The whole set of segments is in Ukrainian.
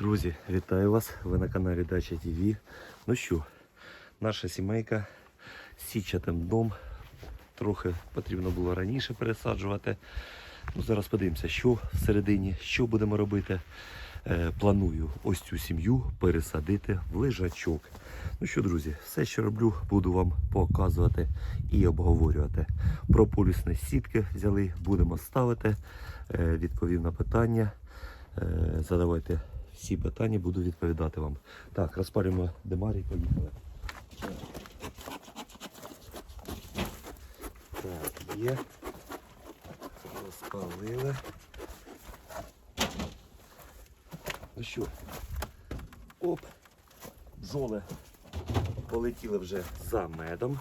Друзі, вітаю вас! Ви на каналі Дача ТВ. Ну що, наша сімейка січатим дом. Трохи потрібно було раніше пересаджувати. Ну, зараз подивимося, що всередині, що будемо робити. Е, планую ось цю сім'ю пересадити в лежачок. Ну що, друзі, все, що роблю, буду вам показувати і обговорювати. Про полюсні сітки взяли, будемо ставити. Е, відповів на питання. Е, задавайте всі питання, буду відповідати вам. Так, розпалюємо демарій, поїхали. Так, є. Розпалили. Ну що? Оп, бджоли полетіли вже за медом.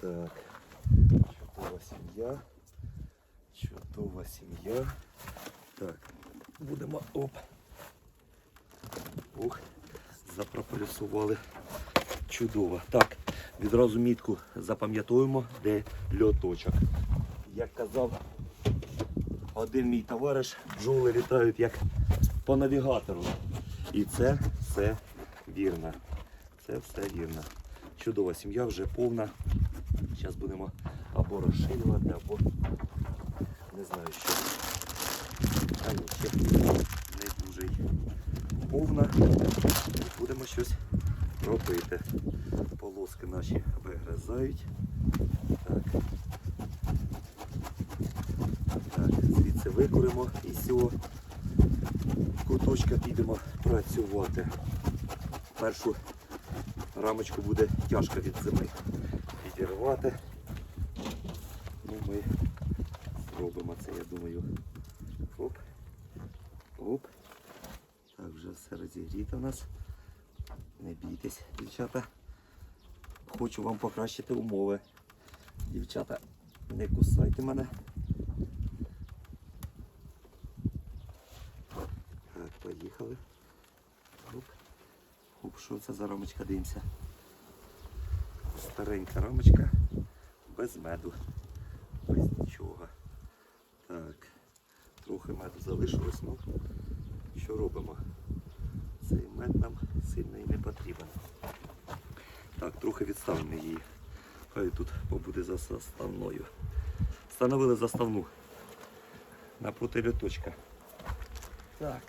Так, чудова сім'я. Чудова сім'я. Так, будемо оп. Ух, запрополісували. Чудово. Так, відразу мітку запам'ятовуємо, де льоточок. Як казав один мій товариш, бджоли літають як по навігатору. І це все вірно. Це все вірно. Чудова сім'я вже повна. Зараз будемо або розширювати, або не знаю що. Ще не дуже повна. Будемо щось робити. Полоски наші вигризають. Так. Так, звідси викуримо і з цього куточка підемо працювати. Першу рамочку буде тяжко від зими відірвати. Ну, ми зробимо це, я думаю. Оп. Оп. Так, вже все розігріто у нас. Не бійтесь, дівчата. Хочу вам покращити умови. Дівчата, не кусайте мене. Так, поїхали. Оп. Оп, що це за рамочка дивимося? Старенька рамочка без меду. Без нічого. Так. Трохи меду залишилось, ну що робимо? Цей мед нам сильно і не потрібен. Так, трохи відставимо її. Хай тут побуде за заставною. Встановили заставну напроти льоточка. Так.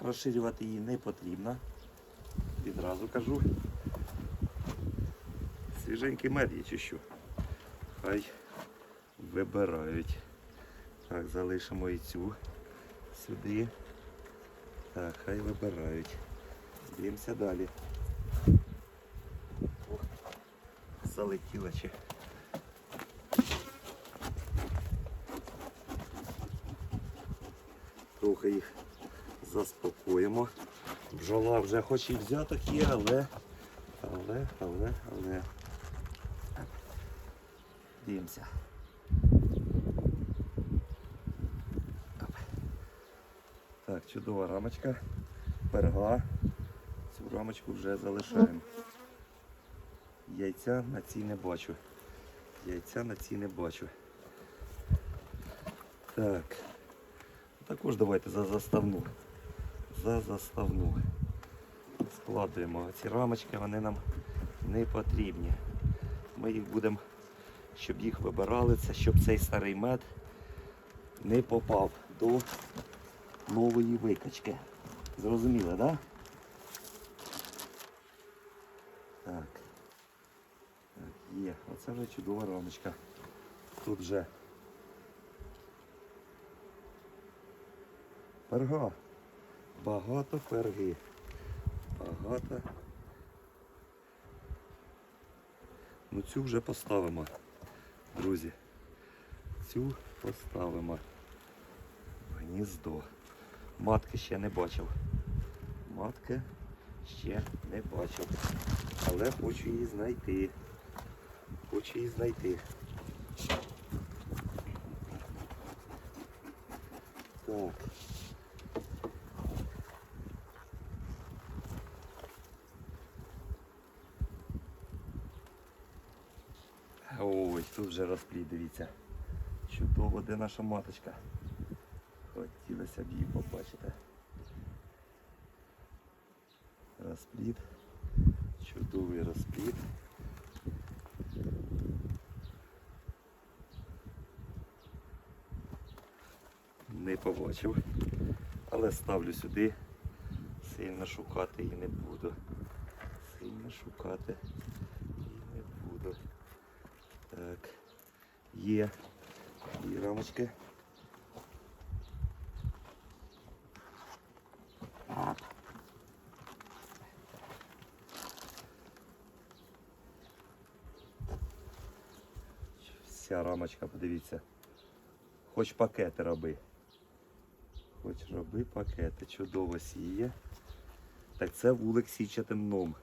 Розширювати її не потрібно. Відразу кажу. Свіженький мед є чи що. Хай вибирають. Так, залишимо і цю сюди. Так, хай вибирають. Дивимося далі. Ох, залетіла чи. Трохи їх заспокоїмо. Бджола вже хоч і взяток є, але, але, але, але. Дивимося. Так, чудова рамочка. Перга. Цю рамочку вже залишаємо. Яйця на цій не бачу. Яйця на цій не бачу. Так. Також давайте за заставну. За заставну. Складуємо ці рамочки, вони нам не потрібні. Ми їх будемо, щоб їх вибирали, це щоб цей старий мед не попав до нової викачки. Зрозуміли, так? Да? Так. Так, є. Оце вже чудова рамочка. Тут вже перга. Багато перги. Багато. Ну цю вже поставимо, друзі. Цю поставимо. Гніздо. Матки ще не бачив. Матки ще не бачив. Але хочу її знайти. Хочу її знайти. Так. Ой, тут вже розплід, дивіться. Чудово, де наша маточка. Хотілося б її побачити. Розплід. Чудовий розплід. Не побачив. Але ставлю сюди. Сильно шукати її не буду. Сильно шукати її не буду. Так. Є. І рамочки. Вся рамочка, подивіться. Хоч пакети роби. Хоч роби пакети. Чудово сіє. Так це вулик січатим ном.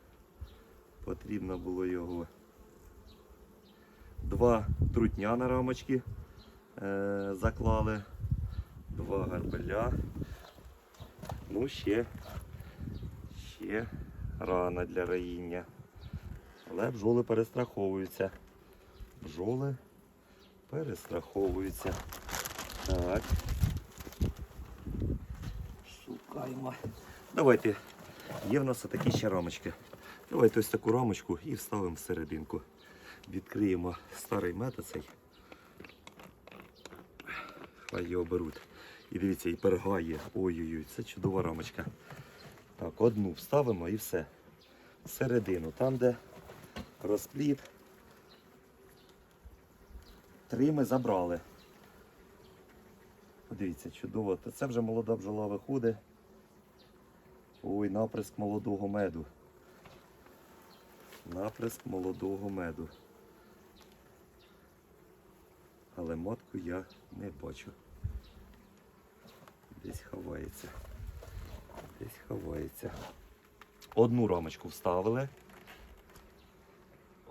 Потрібно було його. Два трутня на рамочки е, заклали. Два гарбеля. Ну, ще, ще рано для раїння. Але бджоли перестраховуються. Бджоли перестраховуються. Так. Шукаємо. Давайте. Є в нас такі ще рамочки. Давайте ось таку рамочку і вставимо всерединку. Відкриємо старий метод цей. Хай його беруть. І дивіться, і перга. Ой-ой-ой, це чудова рамочка. Так, одну вставимо і все. Всередину, там, де розпліт. Три ми забрали. Подивіться, чудово. Це вже молода бджола виходить. Ой, наприск молодого меду. Наприск молодого меду. Але матку я не бачу. Десь ховається. Десь ховається. Одну рамочку вставили.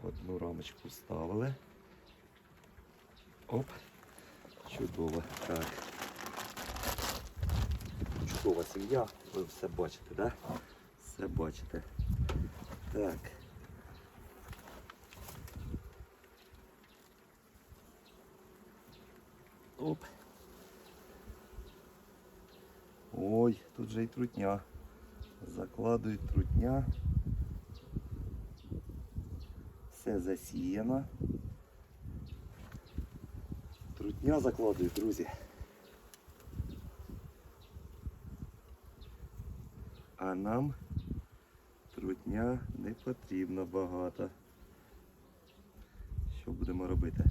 Одну рамочку вставили. Оп. Чудово. Так. Чудова сім'я. Ви все бачите? Да? Все бачите. Так. Оп. Ой, тут же і трутня. Закладують трутня. Все засіяно. Трутня закладують, друзі. А нам трутня не потрібно багато. Що будемо робити?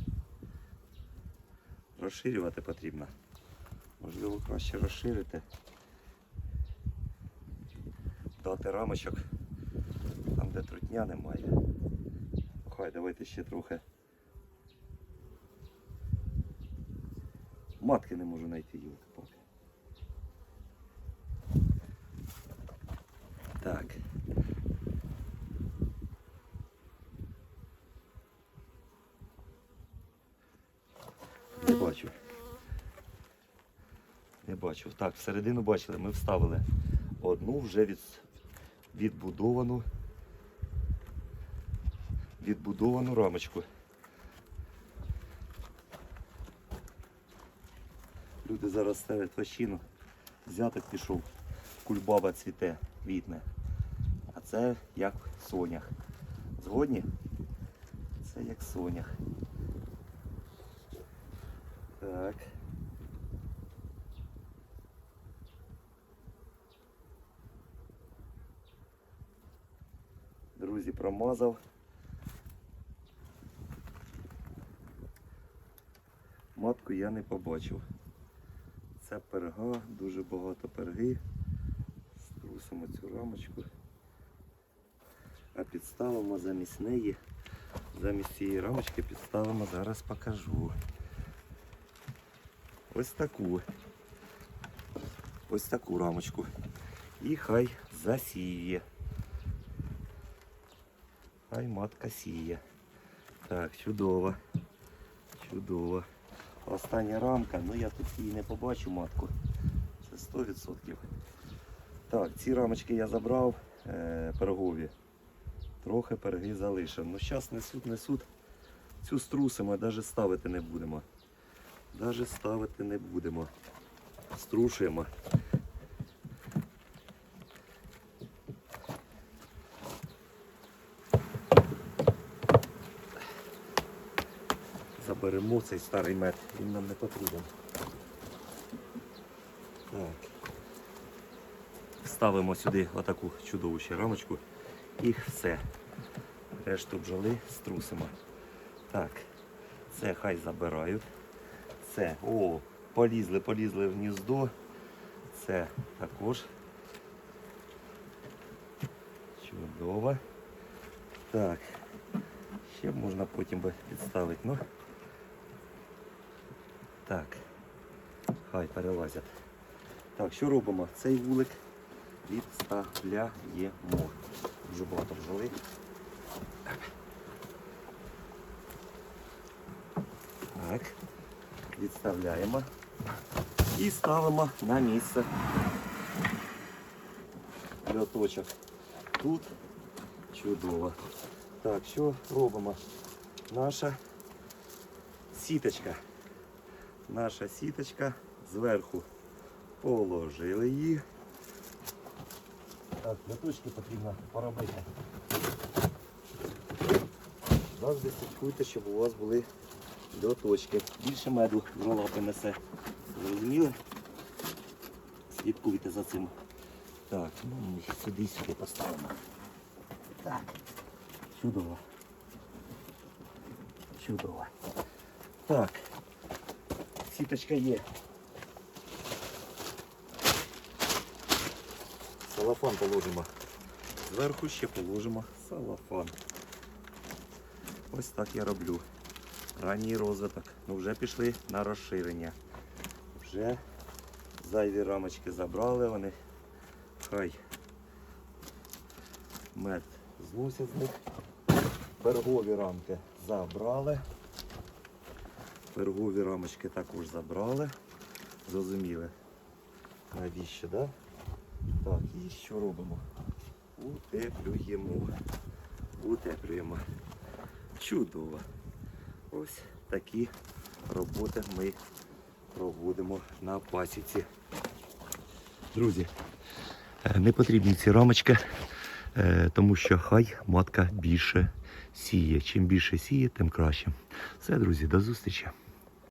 Розширювати потрібно. Можливо, краще розширити. Дати рамочок там, де трутня немає. Хай давайте ще трохи. Матки не можу знайти її поки. Так. Не бачу. Не бачу. Так, всередину бачили, ми вставили одну вже від, відбудовану відбудовану рамочку. Люди зараз ставлять ващину. Взяток пішов. Кульбаба цвіте, квітне. А це як сонях. Згодні? Це як сонях. Так. Друзі, промазав. Матку я не побачив. Це перга, дуже багато перги. Струсимо цю рамочку. А підставимо замість неї. Замість цієї рамочки підставимо, зараз покажу. Ось таку. Ось таку рамочку. І хай засіє. Хай матка сіє. Так, чудово. Чудово. Остання рамка, ну я тут її не побачу матку. Це 100%. Так, ці рамочки я забрав е, пергові. Трохи перги залишив. Ну зараз несуть, несуть. Цю струсимо, навіть ставити не будемо. Навіть ставити не будемо. Струшуємо. Заберемо цей старий мед, він нам не потрібен. Так. Ставимо сюди отаку чудову ще рамочку і все. Решту бджоли струсимо. Так, це хай забирають. Це, о, полізли, полізли в гніздо. Це також. Чудово. Так. Ще можна потім би підставити. Ну. Так. Хай перелазять. Так, що робимо? Цей вулик відставляємо. Дуже багато бджоли. Так. Відставляємо і ставимо на місце. Льоточок. Тут чудово. Так, що робимо? Наша сіточка. Наша сіточка зверху положили її. Так, льоточки потрібно поробити. Завжди слідкуйте, щоб у вас були льоточки. Більше меду дрова принесе. Зрозуміли? Слідкуйте за цим. Так, ну ми сюди сюди поставимо. Так. Чудово. Чудово. Так. Сіточка є. Салафан положимо. Зверху ще положимо салафан. Ось так я роблю. Ранній розвиток. Ну вже пішли на розширення. Вже зайві рамочки забрали вони. Хай мед зносять з них. Пергові рамки забрали. Пергові рамочки також забрали. Зрозуміли. Навіщо, да? Так, і що робимо? Утеплюємо. Утеплюємо. Чудово. Ось такі роботи ми проводимо на пасіці. Друзі, е, не потрібні ці рамочки, е, тому що хай матка більше сіє. Чим більше сіє, тим краще. Все, друзі, до зустрічі.